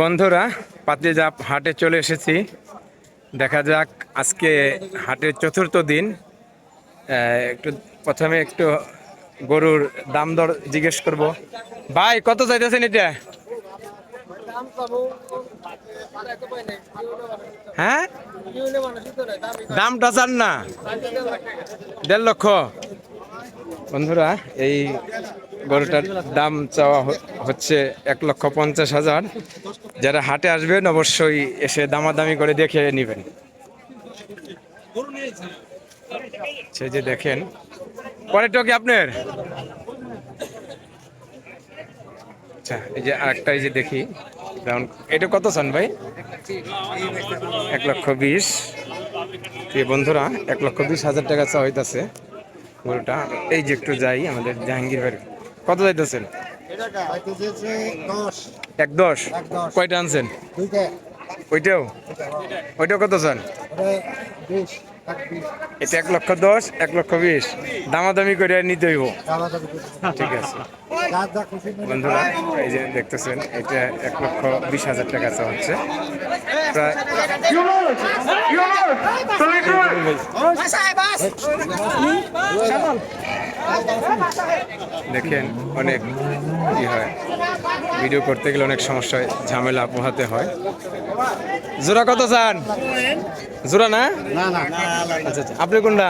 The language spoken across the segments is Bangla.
বন্ধুরা পাতিজাপ হাটে চলে এসেছি। দেখা যাক আজকে হাটের চতুর্থ দিন। একটু প্রথমে একটু গরুর দাম দর জিজ্ঞেস করব। ভাই, কত চাইতেছেন এটা? হ্যাঁ? দামটা চান না? দেড় লক্ষ? বন্ধুরা, এই গরুটার দাম চাওয়া হচ্ছে এক লক্ষ পঞ্চাশ হাজার। যারা হাটে আসবেন, অবশ্যই এসে দামাদামি করে দেখে নেবেন। সে যে দেখেন। পরেরটা কি আপনার? আচ্ছা এই যে আরেকটা, এই যে দেখি। ব্রাউন এটা কত চান ভাই? এক লক্ষ বিশ। বন্ধুরা, এক লক্ষ বিশ হাজার টাকা চা হইতাছে। গরুটা। এই যে একটু যাই, আমাদের জাহাঙ্গীর বাড়ি কত যাইতেছেন? এক দশ। কয়টা আনছেন? ওইটাও? ওইটাও কত চান? এটা এক লক্ষ দশ, এক লক্ষ বিশ। দামাদামি করে নিতে হইব। ঠিক আছে। বন্ধুরা, এই যে দেখতেছেন, এটা এক লক্ষ বিশ হাজার টাকা চা হচ্ছে। প্রায় দেখেন অনেক ই হয়। ভিডিও করতে গেলে অনেক সমস্যায় ঝামেলা পোহাতে হয়। জোড়া কত চান? জোড়া না। আচ্ছা আচ্ছা। আপনি কোনটা?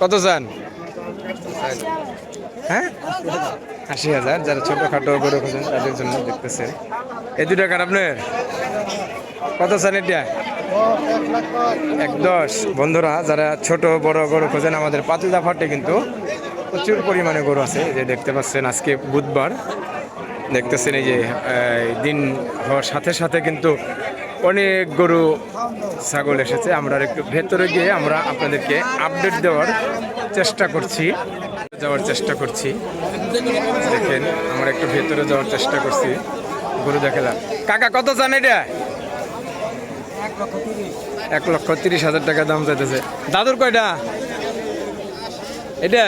কত চান? হ্যাঁ? আশি হাজার, যারা ছোটখাটো গরু খোঁজেন তাদের জন্য দেখতেছেন। এই দুটা কার আপনার? কত চান এটা? এক দশ। বন্ধুরা, যারা ছোট, বড় গরু খোঁজেন, আমাদের পাতুদা ফাটে কিন্তু প্রচুর পরিমাণে গরু আছে। যে দেখতে পাচ্ছেন, আজকে বুধবার। দেখতেছেন এই যে দিন হওয়ার সাথে সাথে কিন্তু অনেক গরু, ছাগল এসেছে। আমরা একটু ভেতরে গিয়ে আমরা আপনাদেরকে আপডেট দেওয়ার চেষ্টা করছি। যাওয়ার চেষ্টা করছি। দেখেন, আমরা একটু ভেতরে যাওয়ার চেষ্টা করছি। গরু দেখালাম। কাকা, কত চান এটা? এক লক্ষ তিরিশ হাজার টাকা দাম চাইতেছে। দাদুর কয়টা? এটা?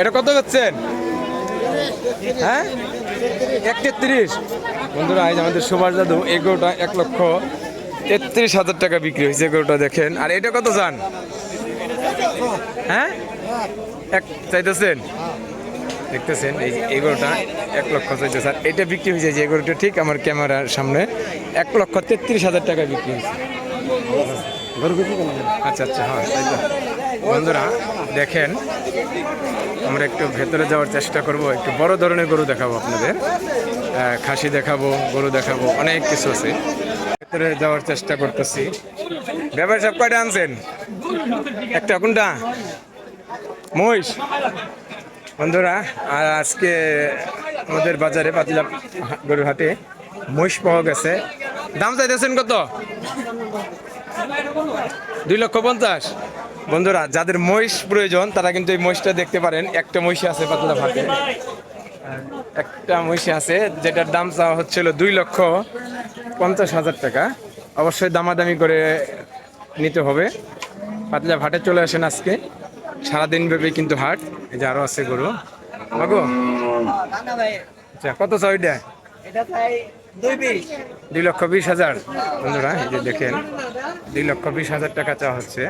এটা কত বেচছেন হ্যাঁ? এক তেত্রিশ বন্ধুরা আজ আমাদের সুভাষ দাদু, এই গরুটা এক লক্ষ তেত্রিশ হাজার টাকা বিক্রি হয়েছে গরুটা দেখেন। আর এটা কত চান? হ্যাঁ? এক চাইতেছেন? দেখতেছেন এই যে এই গরুটা এক লক্ষ চাইতেছে। আর এটা বিক্রি হয়েছে যে গরুটা ঠিক আমার ক্যামেরার সামনে। এক লক্ষ তেত্রিশ হাজার টাকা বিক্রি হয়েছে। আচ্ছা আচ্ছা হ্যাঁ তাই তো। বন্ধুরা দেখেন আমরা একটু ভেতরে যাওয়ার চেষ্টা করব। একটু বড় ধরনের গরু দেখাবো আপনাদের। খাসি দেখাবো গরু দেখাবো অনেক কিছু আছে। ভেতরে যাওয়ার চেষ্টা করতেছি। ব্যাপার সব কয়টা আনছেন? একটা কোনটা মহিষ। বন্ধুরা, আর আজকে আমাদের বাজারে পাতিলা গরুর হাটে। মহিষ পাওয়া গেছে। দাম চাইতেছেন কত? দুই লক্ষ পঞ্চাশ। বন্ধুরা, যাদের মহিষ প্রয়োজন, তারা কিন্তু এই মহিষটা দেখতে পারেন। একটা মহিষ আছে পাতলা ফাটে একটা মহিষ আছে, যেটার দাম চাওয়া হচ্ছিল দুই লক্ষ পঞ্চাশ হাজার টাকা। অবশ্যই দামাদামি করে নিতে হবে। পাতলা হাটে চলে আসেন আজকে। সারাদিন ব্যাপী কিন্তু হাট এই যে আরও আছে গরু। মাগো? আচ্ছা কত চাও দুই লক্ষ বিশ হাজার। বন্ধুরা, এই যে দেখেন, দুই লক্ষ বিশ হাজার টাকা চাওয়া হচ্ছে।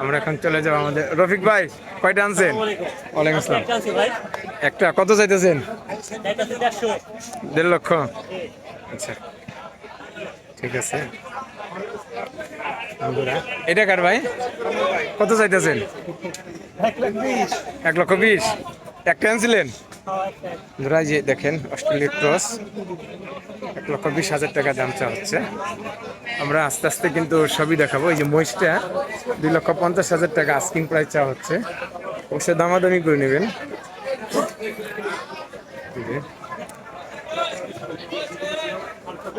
আমরা এখন চলে যাব আমাদের রফিক ভাই, কয়টা আনছেন? ওয়ালাইকুম আসসালাম। একটা, কত চাইতেছেন? দেড় লক্ষ। আচ্ছা ঠিক আছে। এটা কার ভাই? কত চাইতেছেন? এক লক্ষ বিশ। একটা আনছিলেন? বন্ধুরা এই যে দেখেন অস্ট্রেলিয়া ক্রস। এক লক্ষ বিশ হাজার টাকা দাম চা হচ্ছে। আমরা আস্তে আস্তে কিন্তু সবই দেখাবো। এই যে মহিষটা দুই লক্ষ পঞ্চাশ হাজার টাকা আস্কিং প্রাইস চা হচ্ছে। অবশ্যই দামাদামি করে নেবেন।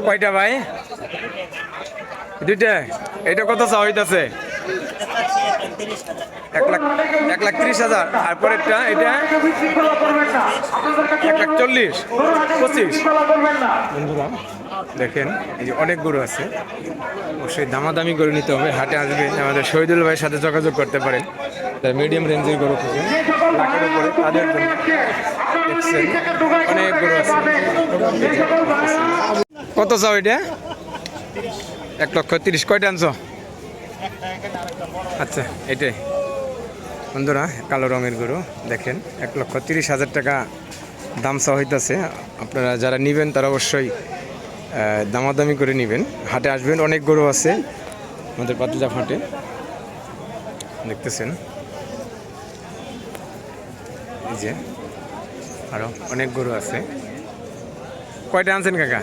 কয়টা ভাই? দুইটা। এটা কত চাওয়া হইতাছে? এক লাখ এক লাখ তিরিশ হাজার। আর পরেরটা, এটা? এক লাখ চল্লিশ। পঁচিশ। বন্ধুরা, দেখেন, এই যে অনেক গরু আছে। অবশ্যই দামাদামি করে নিতে হবে। হাটে আসবেন আমাদের শহীদুল ভাইয়ের সাথে যোগাযোগ করতে পারেন। তাই মিডিয়াম রেঞ্জের গরু খুঁজেন। লাখের উপরে তাদের অনেক গরু আছে। কত চাও এটা? এক লক্ষ তিরিশ। কয়টা আনছো? আচ্ছা এটাই। বন্ধুরা কালো রঙের গরু দেখেন এক লক্ষ তিরিশ হাজার টাকা দাম চাওয়া হইতাছে। আপনারা যারা নেবেন তারা অবশ্যই দামাদামি করে নেবেন। হাটে আসবেন অনেক গরু আছে আমাদের পাতলা হাটে। দেখতেছেন? এই যে আরও অনেক গরু আছে। কয়টা আনছেন কাকা?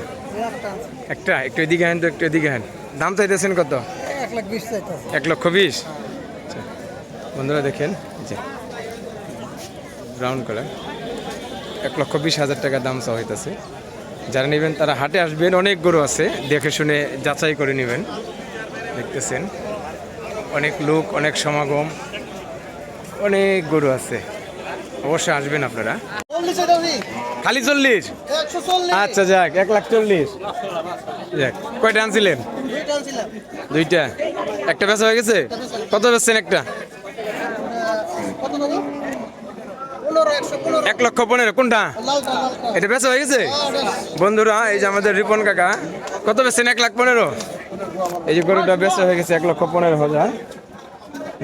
একটা একটু এদিকে আহেন তো একটু এদিকে আহেন। দাম চাইতেছেন কত? এক লক্ষ বিশ? আচ্ছা। বন্ধুরা দেখেন যে ব্রাউন কালার এক লক্ষ বিশ হাজার টাকা দাম চাওয়া হইতেছে। যারা নেবেন তারা হাটে আসবেন অনেক গরু আছে দেখে শুনে যাচাই করে নেবেন। দেখতেছেন অনেক লোক অনেক সমাগম অনেক গরু আছে। অবশ্যই আসবেন আপনারা। খালি চল্লিশ? চল্লিশ। আচ্ছা যাক এক লাখ চল্লিশ। যাক কয়টা আনছিলেন? দুইটা। একটা বেচা হয়ে গেছে? কত বেচছেন একটা? এক লক্ষ পনেরো, কোনটা? এটা বেচা হয়ে গেছে? বন্ধুরা, এই যে আমাদের রিপন কাকা, কত বেচছেন? এক লাখ পনেরো? এই যে গরুটা বেচা হয়ে গেছে, এক লক্ষ পনেরো হাজার।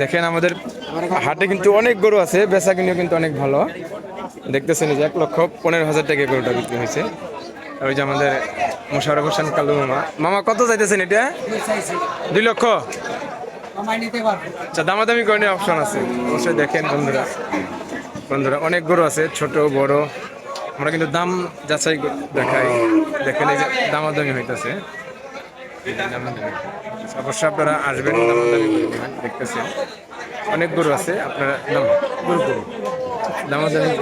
দেখেন আমাদের হাটে কিন্তু অনেক গরু আছে, বেচা কিনেও কিন্তু অনেক ভালো। দেখতেছেন যে এক লক্ষ পনেরো হাজার টাকা গরুটা বিক্রি হয়েছে। ওই যে আমাদের মোশারফ হোসেন কালু মামা। মামা, কত চাইতেছেন এটা? দুই লক্ষ? আচ্ছা দামাদামি করে অপশন আছে। অবশ্যই দেখেন বন্ধুরা। বন্ধুরা, অনেক গরু আছে, ছোট, বড়। আমরা কিন্তু দাম যাচাই দেখাই। দেখেন এই যে দামাদামি হইতেছে। অবশ্যই আপনারা আসবেন, দামাদামি অনেক গরু আছে, আপনারা দাম গরু গরু। দামাদামি